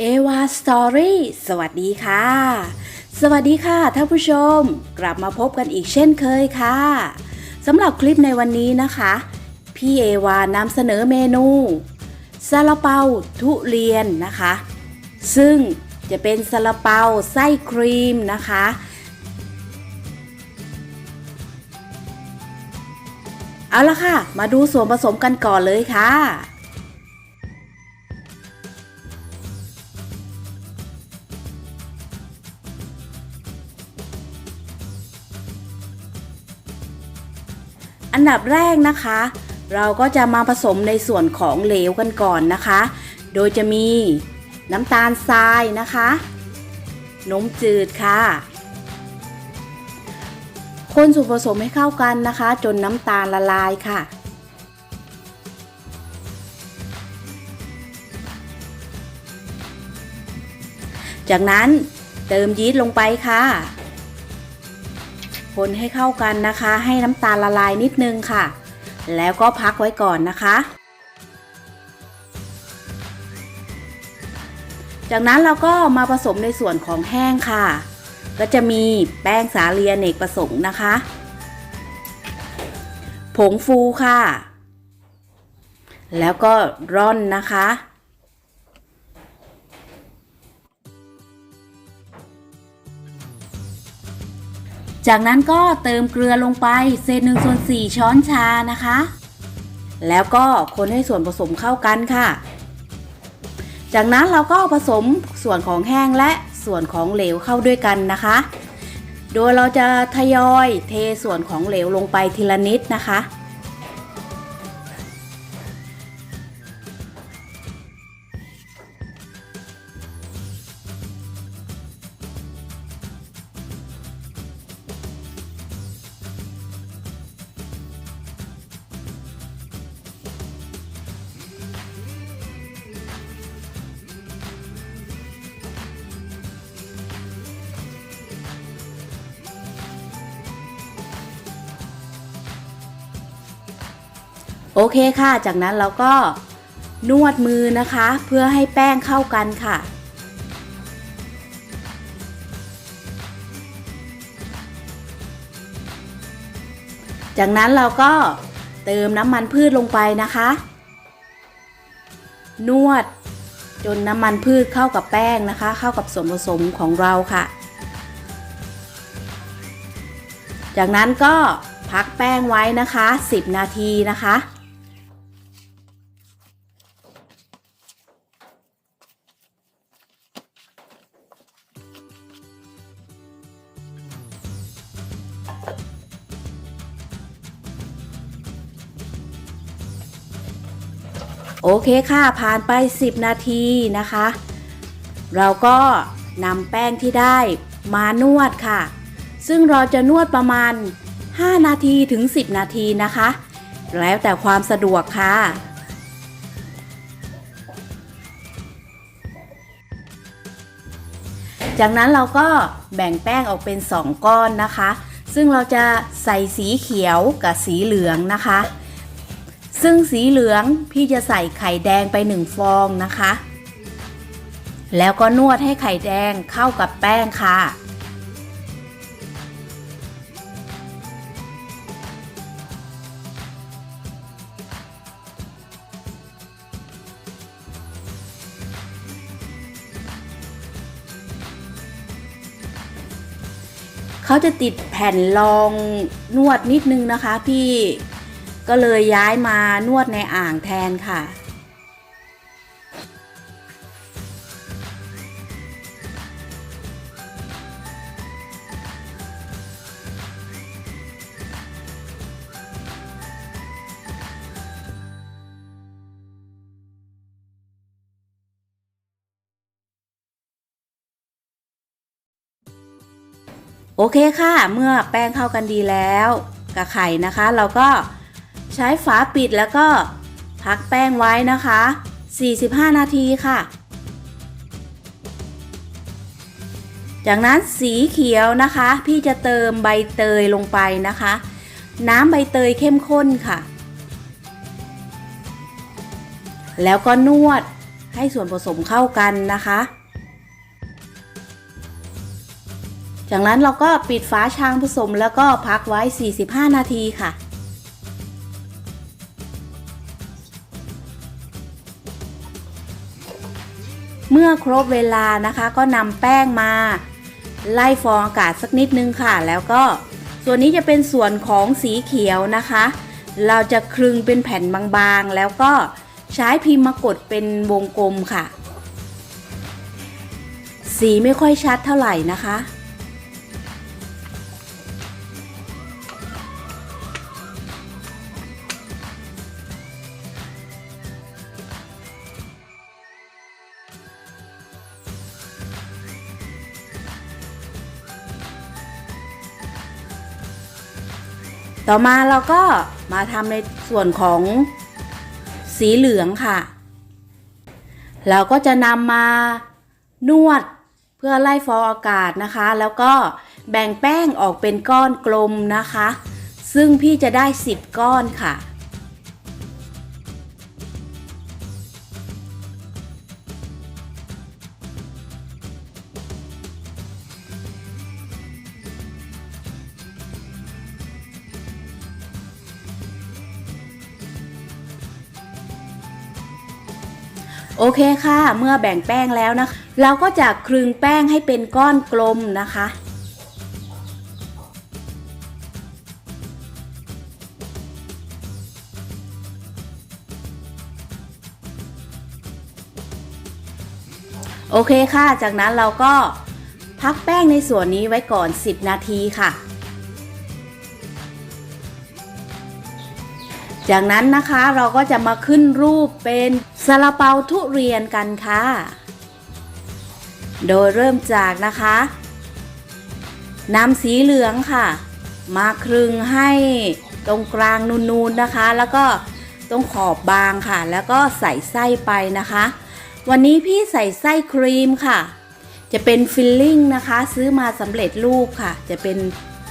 เอวาสตอรี่สวัสดีค่ะ สวัสดีค่ะท่านผู้ชม กลับมาพบกันอีกเช่นเคยค่ะสำหรับคลิปในวันนี้นะคะ พี่เอวานำเสนอเมนูซาลาเปาทุเรียนนะคะ ซึ่งจะเป็นซาลาเปาไส้ครีมนะคะ เอาละค่ะ มาดูส่วนผสมกันก่อนเลยค่ะ ดับแรกนะคะ เราก็จะมาผสมในส่วนของเหลวกันก่อนนะคะ โดยจะมีน้ำตาลทรายนะคะนมจืดค่ะ คนส่วนผสมให้เข้ากันนะคะ จนน้ำตาลละลายค่ะ จากนั้นเติมยีสต์ลงไปค่ะ คนให้เข้ากันนะคะ ให้น้ำตาลละลายนิดนึงค่ะ แล้วก็พักไว้ก่อนนะคะ จากนั้นเราก็มาผสมในส่วนของแห้งค่ะ ก็จะมีแป้งสาลีอเนกประสงค์นะคะ ผงฟูค่ะ แล้วก็ร่อนนะคะ จากนั้นก็เติมเกลือลงไปเศษหนึ่งส่วนสี่ช้อนชานะคะ แล้วก็คนให้ส่วนผสมเข้ากันค่ะ จากนั้นเราก็ผสมส่วนของแห้งและส่วนของเหลวเข้าด้วยกันนะคะ โดยเราจะทยอยเทส่วนของเหลวลงไปทีละนิดนะคะ โอเคค่ะ จากนั้นเราก็นวดมือนะคะ เพื่อให้แป้งเข้ากันค่ะ จากนั้นเราก็เติมน้ำมันพืชลงไปนะคะ นวดจนน้ำมันพืชเข้ากับแป้งนะคะ เข้ากับส่วนผสมของเราค่ะ จากนั้นก็พักแป้งไว้นะคะ 10 นาทีนะคะ โอเคค่ะ ผ่านไป 10 นาทีนะคะ เราก็นำแป้งที่ได้มานวดค่ะ ซึ่งเราจะนวดประมาณ 5 นาทีถึง 10 นาทีนะคะ แล้วแต่ความสะดวกค่ะจากนั้นเราก็แบ่งแป้งออกเป็น 2 ก้อนนะคะ ซึ่งเราจะใส่สีเขียวกับสีเหลืองนะคะ ซึ่งสีเหลืองพี่จะใส่ไข่แดงไป1ฟองนะคะ แล้วก็นวดให้ไข่แดงเข้ากับแป้งค่ะ เขาจะติดแผ่นรองนวดนิดนึงนะคะ พี่ ก็เลยย้ายมานวดในอ่างแทนค่ะ โอเคค่ะ เมื่อแป้งเข้ากันดีแล้วกับไข่นะคะ เราก็ ใช้ฝาปิดแล้วก็พักแป้งไว้นะคะ 45 นาทีค่ะ จากนั้นสีเขียวนะคะ พี่จะเติมใบเตยลงไปนะคะ น้ำใบเตยเข้มข้นค่ะ แล้วก็นวดให้ส่วนผสมเข้ากันนะคะ จากนั้นเราก็ปิดฝาชามผสมแล้วก็พักไว้ 45 นาทีค่ะ เมื่อครบเวลานะคะก็นำแป้งมา ไล่ฟองอากาศสักนิดนึงค่ะ แล้วก็ส่วนนี้จะเป็นส่วนของสีเขียวนะคะ เราจะคลึงเป็นแผ่นบางๆ แล้วก็ใช้พิมพ์มากดเป็นวงกลมค่ะ สีไม่ค่อยชัดเท่าไหร่นะคะ ต่อมาเราก็มาทำในส่วนของสีเหลืองค่ะ เราก็จะนำมานวดเพื่อไล่ฟองอากาศนะคะ แล้วก็แบ่งแป้งออกเป็นก้อนกลมนะคะ ซึ่งพี่จะได้ 10 ก้อนค่ะ โอเคค่ะ เมื่อแบ่งแป้งแล้วนะคะเราก็จะคลึงแป้งให้เป็นก้อนกลมนะคะ โอเคค่ะ จากนั้นเราก็พักแป้งในส่วนนี้ไว้ก่อน 10 นาทีค่ะ จากนั้นนะคะเราก็จะมาขึ้นรูปเป็น ซาลาเปาทุเรียนกันค่ะ โดยเริ่มจากนะคะนำสีเหลืองค่ะ มาคลึงให้ตรงกลางนูนๆนะคะ แล้วก็ตรงขอบบางค่ะ แล้วก็ใส่ไส้ไปนะคะ วันนี้พี่ใส่ไส้ครีมค่ะ จะเป็นฟิลลิ่งนะคะ ซื้อมาสำเร็จรูปค่ะ จะเป็น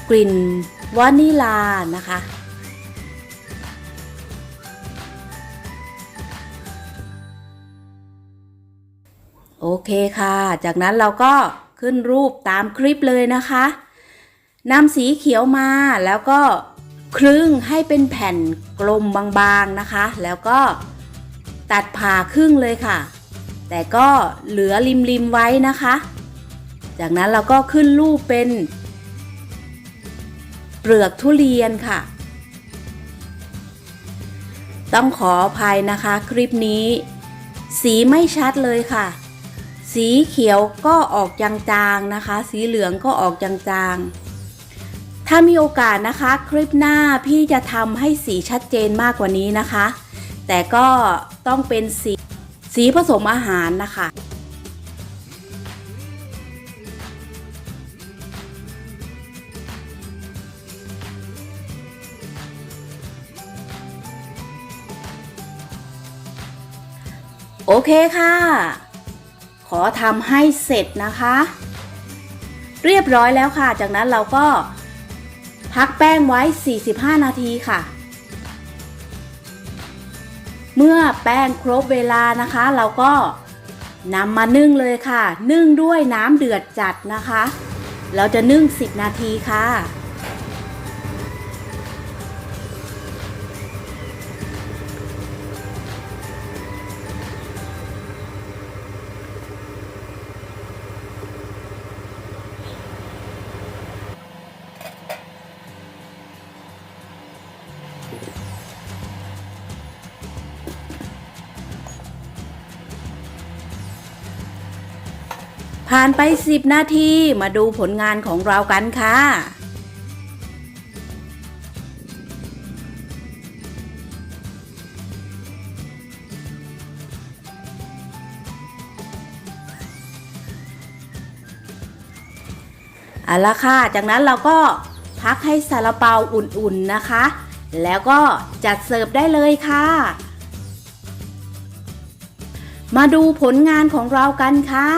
กลิ่นวานิลานะคะ โอเคค่ะ จากนั้นเราก็ขึ้นรูปตามคลิปเลยนะคะนำสีเขียวมาแล้วก็ครึ่งให้เป็นแผ่นกลมบางๆนะคะ แล้วก็ตัดผ่าครึ่งเลยค่ะ แต่ก็เหลือริมๆไว้นะคะ จากนั้นเราก็ขึ้นรูปเป็น เปลือกทุเรียนค่ะ ต้องขออภัยนะคะ คลิปนี้ สีไม่ชัดเลยค่ะ สีเขียวก็ออกจางๆนะคะ สีเหลืองก็ออกจางๆ ถ้ามีโอกาสนะคะ คลิปหน้าพี่จะทำให้สีชัดเจนมากกว่านี้นะคะ แต่ก็ต้องเป็นสีสีผสมอาหารนะคะโอเคค่ะ อทำให้เสร็จนะคะ เรียบร้อยแล้วค่ะ จากนั้นเราก็พักแป้งไว้ 45 นาทีค่ะ เมื่อแป้งครบเวลานะคะ เราก็นำมานึ่งเลยค่ะ นึ่งด้วยน้ำเดือดจัดนะคะ เราจะนึ่ง 10 นาทีค่ะ ผ่านไป 10 นาที มาดูผลงานของเรากันค่ะ เอาละค่ะ จากนั้นเราก็พักให้ซาลาเปาอุ่นๆนะคะ แล้วก็จัดเสิร์ฟได้เลยค่ะ มาดูผลงานของเรากันค่ะ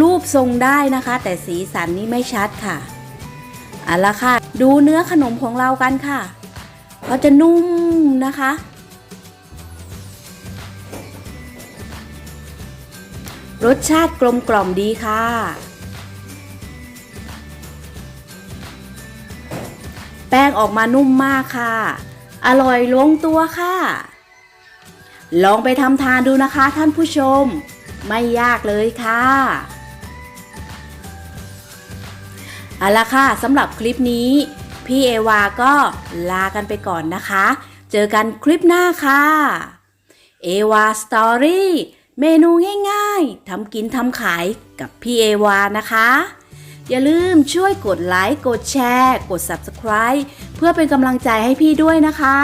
รูปทรงได้นะคะ แต่สีสันนี่ไม่ชัดค่ะเอาละค่ะ ดูเนื้อขนมของเรากันค่ะเขาจะนุ่มนะคะ รสชาติกลมกล่อมดีค่ะ แป้งออกมานุ่มมากค่ะ อร่อยลงตัวค่ะ ลองไปทำทานดูนะคะท่านผู้ชม ไม่ยากเลยค่ะ เอาละค่ะสำหรับคลิปนี้ พี่เอวาก็ลากันไปก่อนนะคะ เจอกันคลิปหน้าค่ะเอวาสตอรี่เมนูง่ายๆทำกินทำขายกับพี่เอวานะคะ อย่าลืมช่วยกดไลค์ กดแชร์ กด Subscribe เพื่อเป็นกำลังใจให้พี่ด้วยนะคะ